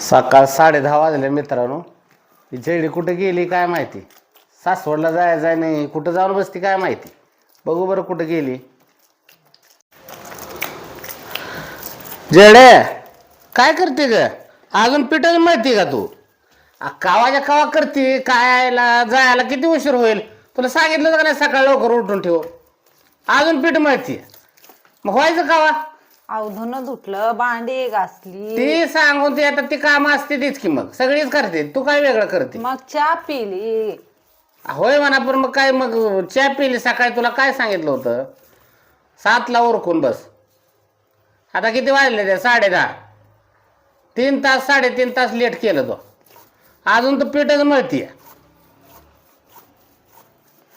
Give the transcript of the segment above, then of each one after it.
सकाळ साडेदहा वाजले मित्रांनो. ही जेडी कुठं गेली काय माहिती? सासवडला जाय जाय नाही कुठं जाऊन बसती काय माहिती? बघू बरं कुठं गेली. जेडे काय करते ग? अजून पिठाची माहिती का तू? आ, कावाच्या कावा करते कायला जायला किती उशीर होईल? तुला सांगितलं का नाही सकाळ लवकर उठून ठेव? अजून पीठ माहिती. मग व्हायचं कावा? अवधून धुतलं भांडी घासली. ती सांगून ती आता ती काम असते तीच की मग. सगळीच करते. तू काय वेगळं करते? मग चहा पिली. होय म्हणा पण मग काय मग चहा पिली. सकाळी तुला काय सांगितलं होतं? सातला उरकून बस. आता किती वाजले ते? साडे दहा तीन तास साडेतीन तास लेट केलं तो. अजून तर पीठच मळतीय.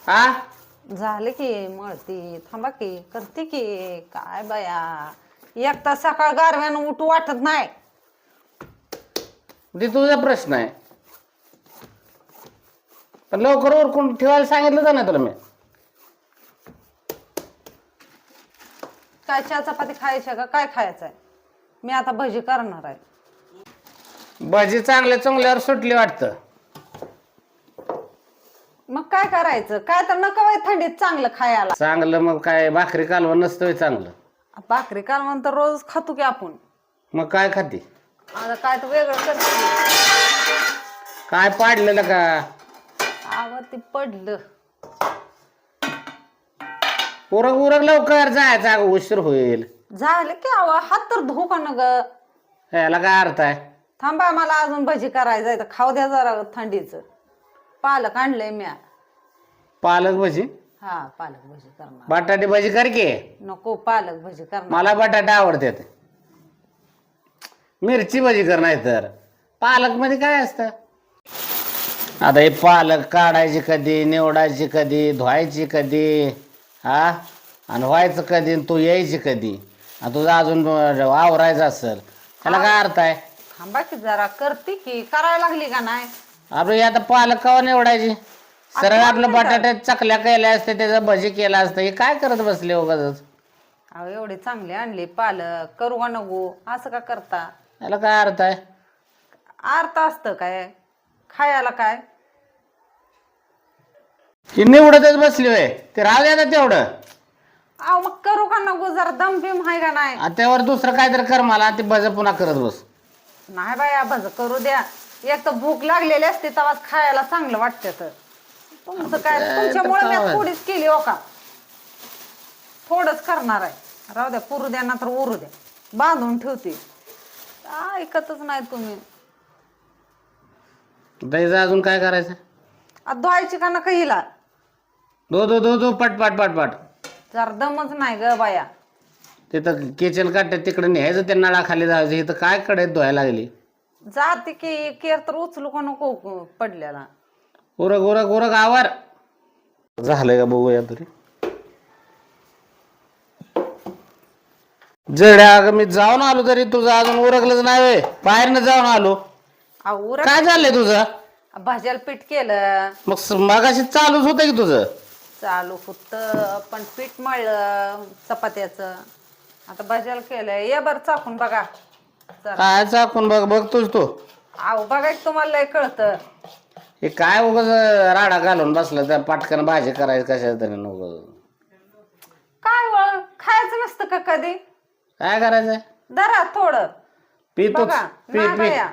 हा झाले की मळती. थांबा की. करते की. काय बया? एक तास सकाळ गारव्यानं उठू वाटत नाही. ते तुझा प्रश्न आहे. पण लवकर उरकून ठेवायला सांगितलं तर ना तुला मी. काय चहा चपाती खायची का? काय खायचं आहे मी आता भजी करणार आहे. भजी चांगल्या चांगल्यावर सुटली वाटतं. मग काय करायचं? काय तर नका बाई थंडीत चांगलं खायला. चांगलं मग काय? भाकरी कालवण नसतंय चांगलं. भाकरी काल म्हणतं रोज खातो की आपण. मग काय खाते? आता काय तर वेगळं करते. काय पाडलेलं का? आव ते पडलं. उरक उरक लवकर जायचं अगं उशीर होईल. झालं की आव हात तर धुऊ का न ग. याला काय अर्थ आहे? थांबा मला अजून भजी करायचं आहे तर खाऊ द्या जरा थंडीचं. पालक आणलंय म्या. पालक भजी? हा पालक भजी करणार. बटाटे भजी कर की. नको पालक भजी करणार. मला बटाटे आवडतात. मिरची भजी कर नाही तर. पालकमध्ये काय असतं? आता हे पालक काढायची कधी निवडायची कधी धुवायची कधी हा? आणि व्हायचं कधी आणि तू यायची कधी? आणि तुझं अजून आवरायचं असेल त्याला काय अर्थ आहे? थांबा की जरा करते की करायला लागली का नाही? आपलं हे आता पालक कवा निवडायची? सरळ आपलं बटाट्यात चकल्या केल्या असते त्याचं भजी केला असतं हे काय करत बसले उगाच अहो एवढी चांगली आणली पालक करू का नको असं का करता? याला काय अर्थ आहे? अर्थ असतं काय? खायला काय? ही निवडतच बसली होय. ते राहू द्या ना तेवढं. अहो मग करू का नको जरा दम बिम आहे का नाही? आणि त्यावर दुसरं काहीतरी कर मला ते भज पुन्हा करत बस. नाही बाया भज करू द्या. एक तर भूक लागलेली असते तेव्हाच खायला चांगलं वाटतं. तर तुमचं काय? तुमच्यामुळे मी थोडीच केली हो का? थोडंच करणार आहे. राहू द्या पुरू द्या ना तर उरू द्या. बांधून ठेवते. ऐकतच नाही तुम्ही. अजून काय करायचं? धुवायची का नका हिला? दो दो दो दो पट पट पट पट. जर दमच नाही ग बाया. तिथं किचन काट्यात तिकडे न्यायचं त्या नळाखाली जायचं. इथं काय कडे धुवायला लागली? जाते की केर तर उचलू का नको पडल्याला उरक उरक उरक आवर झालंय का बघूया तरी. जड्या अगं मी जाऊन आलो तरी तुझं अजून उरकलंच नाही. बाहेरनं जाऊन आलो. काय झालंय तुझं? भाज्याला पीठ केलं. मग स- मगाशी चालूच होतं की तुझं? चालू फक्त पण पीठ मळलं चपात्याचं. आता भाज्याला केलंय. ये बरं चाकून बघा. जरा काय चाकून बघ बघतोच तू. अहो बघा की तुम्हाला लय कळतं. हे काय उगाच राडा घालून बसलं त्या पाटकन भाजी करायचं कशा तरी नको काय वळ खायचं नसतं का कधी? काय करायचंय धरा थोडं. पी तू बघा पी नाही पी बाया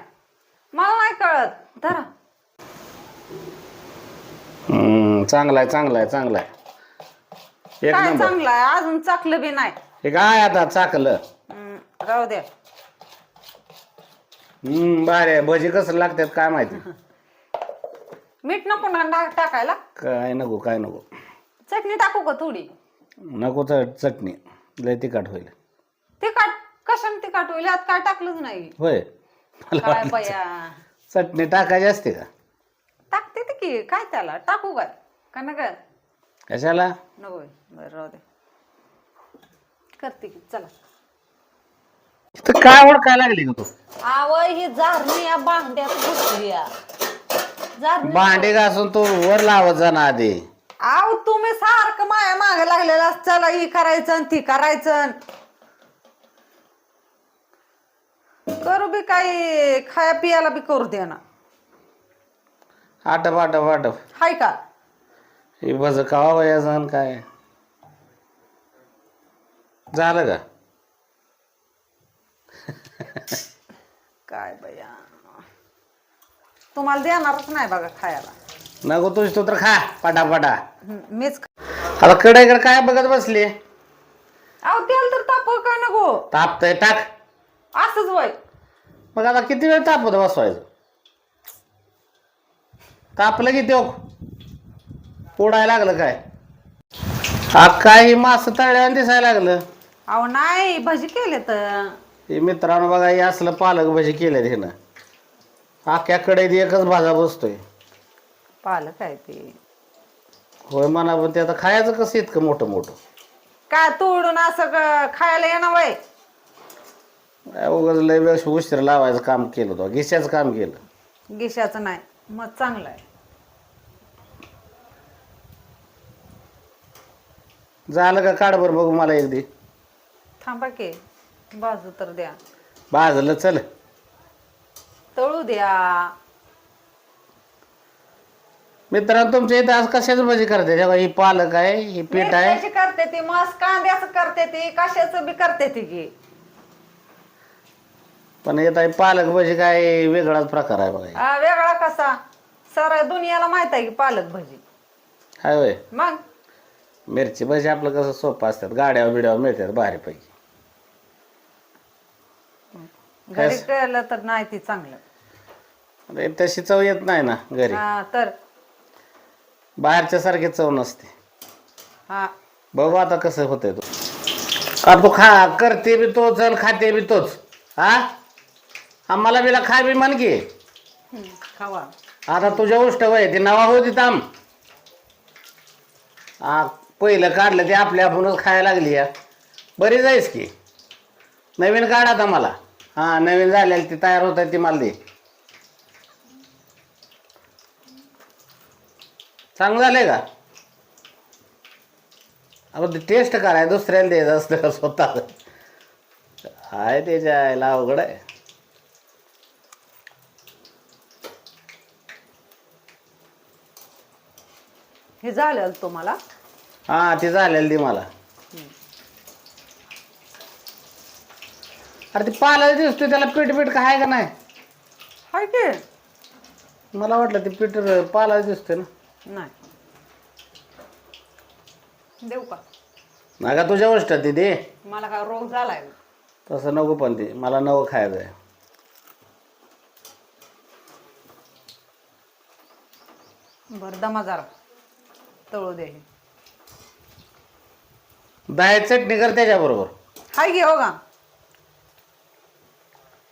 मला नाही कळत. धरा. हम्म, चांगलं आहे चांगलं आहे चांगलं आहे एक काय नंबर. चांगलं आहे अजून चाकलं बी नाही. हे काय आता चाकलं? हम्म, राहू द्या. हम्म बारे भजी कसं लागतात काय माहिती? मीठ नको ना टाकायला. काय नको काय नको. चटणी टाकू का थोडी? नको तर चटणी लय तिखट होईल. तिखट? कशाने तिखट होईल? यात काय टाकलंच नाही. होय. मला काय वाटलं बया? चटणी टाकायची असते का? टाकते ते की काय त्याला? टाकू काय का नका? कशाला? नको बरं राहू दे. करते की चला. तर काय ओळखाय लागली का तू? आव ही जारणी या बांगड्यात घुसली या. जारणी भांडे घासून तू वर लावत जा ना आधी. आव तुम्ही सारखं माया मागे लागलेला चला ही करायचं आणि ती करायचं करू बी काही खाया पियाला बी करू द्या ना. आटप आटप आटप. हाय का? हे भज कावा वयाचं आणि काय? झालं का? काय बया? तुम्हाला देणारच नाही बघा खायला. नको तुझ तू तर खा पाटा पाटा. हं, मीच खा- आता कडाईकडे काय बघत बसली? अहो तेल तर ताप काय नको. तापतय टाक. असंच वय. मग आता किती वेळ तापत बसवायचं? तापलं किती हो पोडायला लागलं काय? हा काही मास तळल्यावर दिसायला लागलं. अहो नाही भजी केले तर हे मित्रांनो बघा हे असलं पालक भजी केले हे कढईत एकच भाजा बसतोय. पालक आहे ते. होय म्हणा पण ते आता खायचं कसं इतकं मोठं मोठं? काय तोडून असं क- खायला येणं वय? काय उगाच लय वेळ उशीर लावायचं काम केलं तो घिशाचं काम केलं. गिशाचं नाही मग चांगलं आहे. झालं का काढ बरं बघू मला एकदी? थांबा की बाजू तर द्या. भाजलं चल. तळू द्या. मित्रांनो तुमच्या इथं आज कशाचं भजी करते? जेव्हा ही पालक आहे ही पीठ आहे. मिरच्याची करते ती? मस्त कांद्याचं करते ती कशाचं बी करते ती की. पण येत आहे पालक भजी काय वेगळाच प्रकार आहे बघा. वेगळा कसा? सर दुनियाला माहीत आहे की पालक भजी. हाय होय. मग? मिरची भजी आपलं कसं सोपं असतात गाड्यावर बिड्यावर मिळतात भारीपैकी घरी केलं तर नाही ती चांगलं. अरे तशी चव येत नाही ना घरी. हा तर? बाहेरच्या सारखी चव नसते. हा. बघू आता कसं होतंय तो. तू खा करते बी तोच आणि खाते बी तोच. हा? आम्हाला बिला खा बी म्हण की. खावा. आता तुझ्या उष्ट वय ती नवा होती ताम हा पहिलं काढलं ते आपल्या आपणच खायला लागली या. बरी जाईस की. नवीन काढ आता मला. हा नवीन झालेली ती तयार होत ती मला दे. चांगलं झालंय का? आपण ते टेस्ट कराय दुसऱ्याला द्यायचं असतं का स्वतः हाय त्याच्या आईला अवघड आहे. हे झालं तुम्हाला? हा ते झालेलं दे मला. अरे ते पाला दिसतोय त्याला पीठ पीठ काय का नाही? हाय की. मला वाटलं ते पीठ पाला दिसतोय ना. नाही. देऊ का? नका तुझ्या गोष्ट ती दे. मला काय रोग झालाय. तसं नको पण ते मला नवं खायचं आहे. बरं दमा जरा. तळू दे हे. दहा चटणी कर त्याच्याबरोबर. हाय की हो का?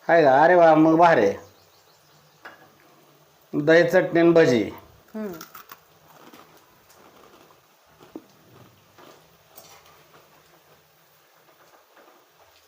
आहे का अरे वा मग भारे दही चटणी आणि भजी हम्म.